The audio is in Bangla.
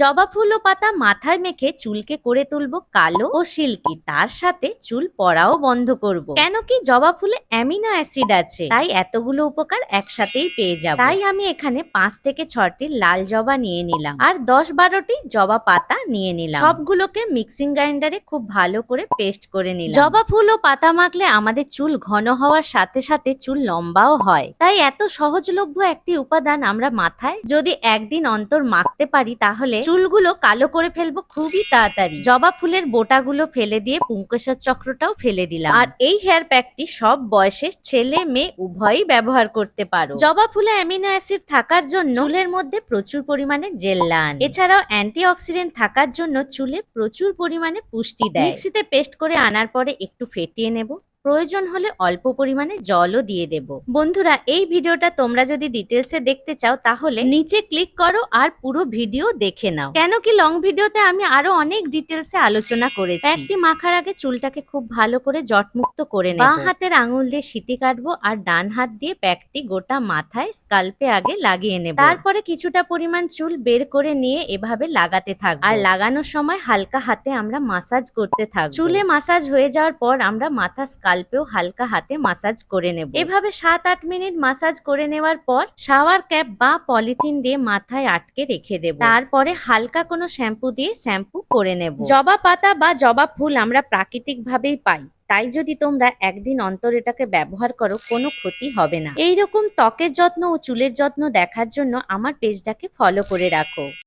জবা ফুল ও পাতা মাথায় মেখে চুলকে করে তুলবো কালো ও সিল্কি। তার সাথে চুল পড়াও বন্ধ করব। কেন কি জবা ফুলে অ্যামিনো অ্যাসিড আছে, তাই এতগুলো উপকার একসাথেই পেয়ে যাব। তাই আমি এখানে পাঁচ থেকে ছটি লাল জবা নিয়ে নিলাম আর দশ বারোটি জবা পাতা নিয়ে নিলাম। সবগুলোকে মিক্সিং গ্রাইন্ডারে খুব ভালো করে পেস্ট করে নিলাম। জবা ফুল ও পাতা মাখলে আমাদের চুল ঘন হওয়ার সাথে সাথে চুল লম্বাও হয়। তাই এত সহজলভ্য একটি উপাদান আমরা মাথায় যদি একদিন অন্তর মাখতে পারি তাহলে চুলগুলো কালো করে ফেলব খুবই তাড়াতাড়ি। জবা ফুলের বোটাগুলো ফেলে দিয়ে পুঙ্কেশ্বর চক্রটাও ফেলে দিলাম। আর এই হেয়ার প্যাকটি সব বয়সের ছেলে, মেয়ে, উভয়ই ব্যবহার করতে পারো। জবা ফুলে অ্যামিনো অ্যাসিড থাকার জন্য চুলের মধ্যে প্রচুর পরিমাণে জেল্লান এছাড়াও অ্যান্টি অক্সিডেন্ট থাকার জন্য চুলে প্রচুর পরিমাণে পুষ্টি দেয়। মিক্সিতে পেস্ট করে আনার পরে একটু ফেটিয়ে নেব। প্রয়োজন হলে অল্প পরিমাণে জলও দিয়ে দেব। বন্ধুরা, এই ভিডিওটা তোমরা যদি ডিটেলসে দেখতে চাও, তাহলে নিচে ক্লিক করো আর পুরো ভিডিও দেখে নাও। কেন কি লং ভিডিওতে আমি আরও অনেক ডিটেলসে আলোচনা করেছি। একটি মাখার আগে চুলটাকে খুব ভালো করে জটমুক্ত করে নেব। বাঁ হাতের আঙুল দিয়ে সিটি কাটবো আর ডান হাত দিয়ে প্যাকটি গোটা মাথায় স্কাল্পে আগে লাগিয়ে নেব। তারপরে কিছুটা পরিমাণ চুল বের করে নিয়ে এভাবে লাগাতে থাকব। আর লাগানোর সময় হালকা হাতে আমরা মাসাজ করতে থাকব। চুলে মাসাজ হয়ে যাওয়ার পর আমরা মাথা স্কাল্পেও হালকা হাতে মাসাজ করে নেব। এভাবে সাত আট মিনিট মাসাজ করে নেওয়ার পর শাওয়ার ক্যাপ বা পলিথিন দিয়ে মাথায় আটকে রেখে দেব। তারপরে হালকা কোনো শ্যাম্পু দিয়ে শ্যাম্পু করে নেব। জবা পাতা বা জবা ফুল আমরা প্রাকৃতিক ভাবেই পাই, তাই যদি তোমরা একদিন অন্তর এটাকে ব্যবহার করো, কোনো ক্ষতি হবে না। এইরকম ত্বকের যত্ন ও চুলের যত্ন দেখার জন্য আমার পেজটাকে ফলো করে রাখো।